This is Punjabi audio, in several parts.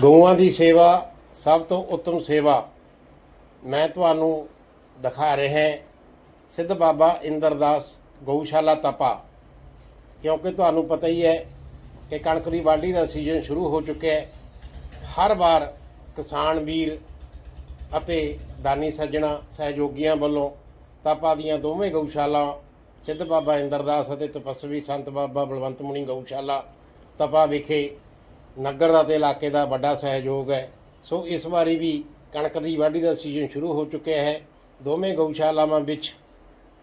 ਗਊਆਂ ਦੀ ਸੇਵਾ ਸਭ ਤੋਂ ਉੱਤਮ ਸੇਵਾ ਮੈਂ ਤੁਹਾਨੂੰ ਦਿਖਾ ਰਿਹਾ ਸਿੱਧ ਬਾਬਾ ਇੰਦਰਦਾਸ ਗਊਸ਼ਾਲਾ ਤਪਾ। ਕਿਉਂਕਿ ਤੁਹਾਨੂੰ ਪਤਾ ਹੀ ਹੈ ਕਿ ਕਣਕ ਦੀ ਵਾਢੀ ਦਾ ਸੀਜ਼ਨ ਸ਼ੁਰੂ ਹੋ ਚੁੱਕਿਆ ਹੈ। ਹਰ ਵਾਰ ਕਿਸਾਨ ਵੀਰ ਅਤੇ ਦਾਨੀ ਸੱਜਣਾ ਸਹਿਯੋਗੀਆਂ ਵੱਲੋਂ ਤਪਾ ਦੀਆਂ ਦੋਵੇਂ ਗਊਸ਼ਾਲਾ, ਸਿੱਧ ਬਾਬਾ ਇੰਦਰਦਾਸ ਅਤੇ ਤਪਸਵੀ ਸੰਤ ਬਾਬਾ ਬਲਵੰਤ ਮੁਨੀ ਗਊਸ਼ਾਲਾ ਤਪਾ ਵਿਖੇ ਨਗਰ ਅਤੇ ਇਲਾਕੇ ਦਾ ਵੱਡਾ ਸਹਿਯੋਗ ਹੈ। ਸੋ ਇਸ ਵਾਰੀ ਵੀ ਕਣਕ ਦੀ ਵਾਢੀ ਦਾ ਸੀਜ਼ਨ ਸ਼ੁਰੂ ਹੋ ਚੁੱਕਿਆ ਹੈ। ਦੋਵੇਂ ਗਊਸ਼ਾਲਾਵਾਂ ਵਿੱਚ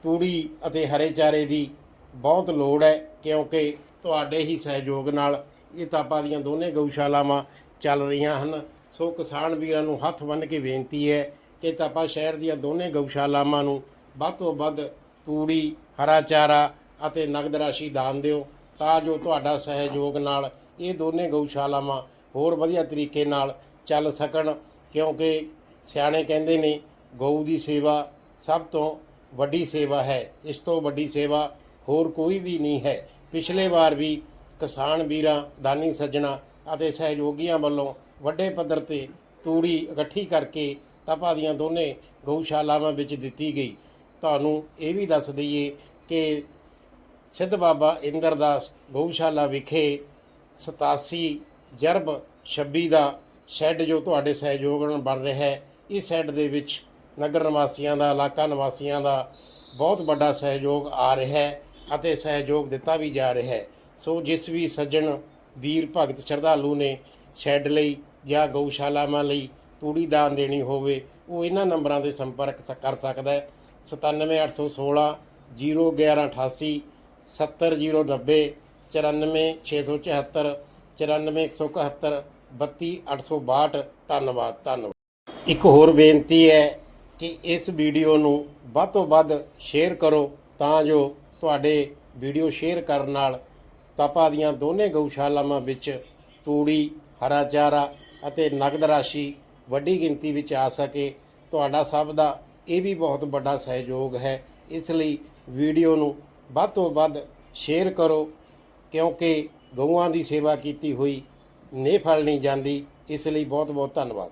ਤੂੜੀ ਅਤੇ ਹਰੇ ਚਾਰੇ ਦੀ ਬਹੁਤ ਲੋੜ ਹੈ, ਕਿਉਂਕਿ ਤੁਹਾਡੇ ਹੀ ਸਹਿਯੋਗ ਨਾਲ ਇਹ ਤਾਪਾ ਦੀਆਂ ਦੋਨੇ ਗਊਸ਼ਾਲਾਵਾਂ ਚੱਲ ਰਹੀਆਂ ਹਨ। ਸੋ ਕਿਸਾਨ ਵੀਰਾਂ ਨੂੰ ਹੱਥ ਬੰਨ੍ਹ ਕੇ ਬੇਨਤੀ ਹੈ ਕਿ ਤਾਪਾ ਸ਼ਹਿਰ ਦੀਆਂ ਦੋਨੇ ਗਊਸ਼ਾਲਾਵਾਂ ਨੂੰ ਵੱਧ ਤੋਂ ਵੱਧ ਤੂੜੀ, ਹਰਾ ਚਾਰਾ ਅਤੇ ਨਗਦ ਰਾਸ਼ੀ ਦਾਨ ਦਿਓ। ਤਾਂ ਜੋ ਤੁਹਾਡਾ ਸਹਿਯੋਗ ਨਾਲ ਇਹ ਦੋਨੇ ਗਊਸ਼ਾਲਾਵਾਂ ਹੋਰ ਵਧੀਆ ਤਰੀਕੇ ਨਾਲ ਚੱਲ ਸਕਣ, ਕਿਉਂਕਿ ਸਿਆਣੇ ਕਹਿੰਦੇ ਨੇ, ਗਊ ਦੀ ਸੇਵਾ ਸਭ ਤੋਂ ਵੱਡੀ ਸੇਵਾ ਹੈ। ਇਸ ਤੋਂ ਵੱਡੀ ਸੇਵਾ ਹੋਰ ਕੋਈ ਵੀ ਨਹੀਂ ਹੈ। ਪਿਛਲੇ ਵਾਰ ਵੀ ਕਿਸਾਨ ਵੀਰਾਂ, ਦਾਨੀ ਸੱਜਣਾ ਅਤੇ ਸਹਿਯੋਗੀਆਂ ਵੱਲੋਂ ਵੱਡੇ ਪੱਧਰ ਤੇ ਤੂੜੀ ਇਕੱਠੀ ਕਰਕੇ ਤਪਾ ਦੀਆਂ ਦੋਨੇ ਗਊਸ਼ਾਲਾਵਾਂ ਵਿੱਚ ਦਿੱਤੀ ਗਈ। ਤੁਹਾਨੂੰ ਇਹ ਵੀ ਦੱਸ ਦਈਏ ਕਿ ਸਿੱਧ ਬਾਬਾ ਇੰਦਰਦਾਸ ਗਊਸ਼ਾਲਾ ਵਿਖੇ 87 ਜਰਬ 26 ਦਾ ਸ਼ੈੱਡ ਜੋ ਤੁਹਾਡੇ ਸਹਿਯੋਗ ਨਾਲ ਬਣ ਰਿਹਾ ਹੈ, ਇਸ ਸ਼ੈੱਡ ਦੇ ਵਿੱਚ ਨਗਰ ਨਿਵਾਸੀਆਂ ਦਾ, ਇਲਾਕਾ ਨਿਵਾਸੀਆਂ ਦਾ ਬਹੁਤ ਵੱਡਾ ਸਹਿਯੋਗ ਆ ਰਿਹਾ ਹੈ ਅਤੇ ਸਹਿਯੋਗ ਦਿੱਤਾ ਵੀ ਜਾ ਰਿਹਾ ਹੈ। ਸੋ ਜਿਸ ਵੀ ਸੱਜਣ ਵੀਰ ਭਗਤ ਸ਼ਰਧਾਲੂ ਨੇ ਸ਼ੈੱਡ ਲਈ ਜਾਂ ਗਊਸ਼ਾਲਾਵਾਂ ਲਈ ਤੂੜੀ ਦਾਨ ਦੇਣੀ ਹੋਵੇ, ਉਹ ਇਹਨਾਂ ਨੰਬਰਾਂ ਤੇ ਸੰਪਰਕ ਸ- ਕਰ ਸਕਦਾ ਹੈ। 97816 01188 70090 94674 94171 32862 ਧੰਨਵਾਦ ਧੰਨਵਾਦ। ਇੱਕ ਹੋਰ ਬੇਨਤੀ ਹੈ ਕਿ ਇਸ ਵੀਡੀਓ ਨੂੰ ਵੱਧ ਤੋਂ ਵੱਧ ਸ਼ੇਅਰ ਕਰੋ ਤਾਂ ਜੋ ਤੁਹਾਡੇ ਵੀਡੀਓ ਸ਼ੇਅਰ ਕਰਨ ਨਾਲ ਤਪਾ ਦੀਆਂ ਦੋਨੇ ਗਊਸ਼ਾਲਾਵਾਂ ਵਿੱਚ ਤੂੜੀ, ਹਰਾ ਚਾਰਾ ਅਤੇ ਨਗਦ ਰਾਸ਼ੀ ਵੱਡੀ ਗਿਣਤੀ ਵਿੱਚ ਆ ਸਕੇ। ਤੁਹਾਡਾ ਸਭ ਦਾ ਇਹ ਵੀ ਬਹੁਤ ਵੱਡਾ ਸਹਿਯੋਗ ਹੈ। ਇਸ ਲਈ ਵੀਡੀਓ ਨੂੰ ਵੱਧ ਤੋਂ ਵੱਧ ਸ਼ੇਅਰ ਕਰੋ, ਕਿਉਂਕਿ ਗਊਆਂ ਦੀ ਸੇਵਾ ਕੀਤੀ ਹੋਈ ਨੇ ਫਲ ਨਹੀਂ ਜਾਂਦੀ, ਇਸ ਲਈ ਬਹੁਤ ਬਹੁਤ ਧੰਨਵਾਦ।